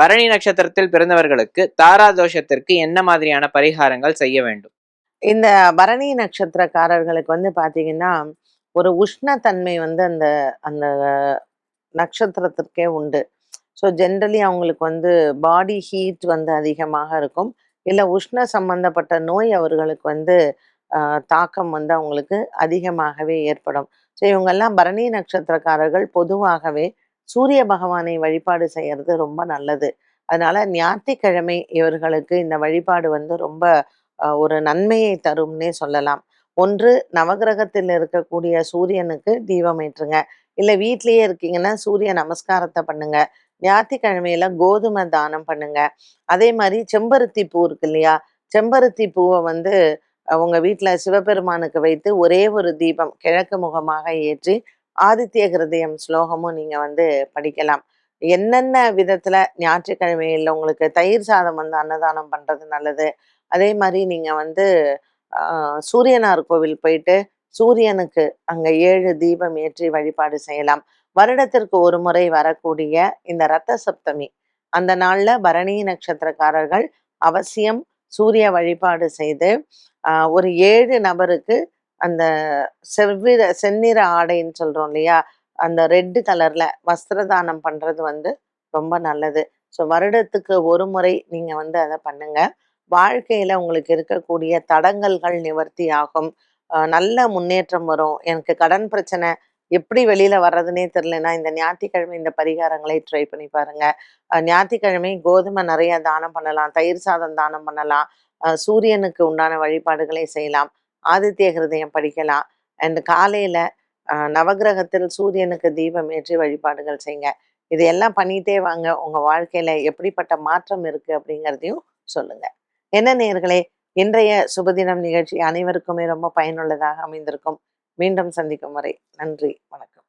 பரணி நட்சத்திரத்தில் பிறந்தவர்களுக்கு தாரா தோஷத்திற்கு என்ன மாதிரியான பரிகாரங்கள் செய்ய வேண்டும்? இந்த பரணி நட்சத்திரக்காரர்களுக்கு வந்து பாத்தீங்கன்னா ஒரு உஷ்ணத்தன்மை வந்து அந்த அந்த நட்சத்திரத்திற்கே உண்டு. ஸோ ஜென்ரலி அவங்களுக்கு வந்து பாடி ஹீட் வந்து அதிகமாக இருக்கும். இல்லை உஷ்ண சம்பந்தப்பட்ட நோய் அவர்களுக்கு வந்து ஆஹ், தாக்கம் வந்து அவங்களுக்கு அதிகமாகவே ஏற்படும். ஸோ இவங்கெல்லாம் பரணி நட்சத்திரக்காரர்கள் பொதுவாகவே சூரிய பகவானை வழிபாடு செய்யறது ரொம்ப நல்லது. அதனால ஞாயிற்றுக்கிழமை இவர்களுக்கு இந்த வழிபாடு வந்து ரொம்ப ஒரு நன்மையை தரும்னே சொல்லலாம். ஒன்று நவகிரகத்தில் இருக்கக்கூடிய சூரியனுக்கு தீபம் ஏற்றுங்க. இல்லை வீட்லேயே இருக்கீங்கன்னா சூரிய நமஸ்காரத்தை பண்ணுங்க. ஞாயிற்றுக்கிழமையில கோதுமை தானம் பண்ணுங்க. அதே மாதிரி செம்பருத்தி பூ இருக்கு இல்லையா? செம்பருத்தி பூவை வந்து உங்க வீட்டில் சிவபெருமானுக்கு வைத்து ஒரே ஒரு தீபம் கிழக்கு முகமாக ஏற்றி ஆதித்ய ஹிருதயம் ஸ்லோகமும் நீங்க வந்து படிக்கலாம். என்னென்ன விதத்துல ஞாயிற்றுக்கிழமையில் உங்களுக்கு தயிர் சாதம் வந்து அன்னதானம் பண்றது நல்லது? அதே மாதிரி நீங்க வந்து சூரியனார் கோவில் போயிட்டு சூரியனுக்கு அங்க ஏழு தீபம் ஏற்றி வழிபாடு செய்யலாம். வருடத்திற்கு ஒரு முறை வரக்கூடிய இந்த ரத்த சப்தமி அந்த நாள்ல பரணி நட்சத்திரக்காரர்கள் அவசியம் சூரிய வழிபாடு செய்து ஒரு ஏழு நபருக்கு அந்த செவ்விற செந்நிற ஆடைன்னு சொல்கிறோம் இல்லையா? அந்த ரெட்டு கலரில் வஸ்திரதானம் பண்ணுறது வந்து ரொம்ப நல்லது. ஸோ வருடத்துக்கு ஒரு முறை நீங்கள் வந்து அதை பண்ணுங்கள் வாழ்க்கையில் உங்களுக்கு இருக்கக்கூடிய தடங்கல்கள் நிவர்த்தி ஆகும். நல்ல முன்னேற்றம் வரும். எனக்கு கடன் பிரச்சனை எப்படி வெளியில் வர்றதுனே தெரிலனா இந்த ஞாயிற்றுக்கிழமை இந்த பரிகாரங்களை ட்ரை பண்ணி பாருங்கள் ஞாயிற்றுக்கிழமை கோதுமை நிறைய தானம் பண்ணலாம். தயிர் சாதம் தானம் பண்ணலாம். சூரியனுக்கு உண்டான வழிபாடுகளை செய்யலாம். ஆதித்ய ஹிருதயம் படிக்கலாம். அண்ட் காலையில ஆஹ் நவக்கிரகத்தில் சூரியனுக்கு தீபம் ஏற்றி வழிபாடுகள் செய்யுங்க இதையெல்லாம் பண்ணிட்டே வாங்க. உங்க வாழ்க்கையில எப்படிப்பட்ட மாற்றம் இருக்கு அப்படிங்கிறதையும் சொல்லுங்க. என்ன நேர்களே இன்றைய சுபதினம் நிகழ்ச்சி அனைவருக்குமே ரொம்ப பயனுள்ளதாக அமைந்திருக்கும். மீண்டும் சந்திக்கும் வரை நன்றி வணக்கம்.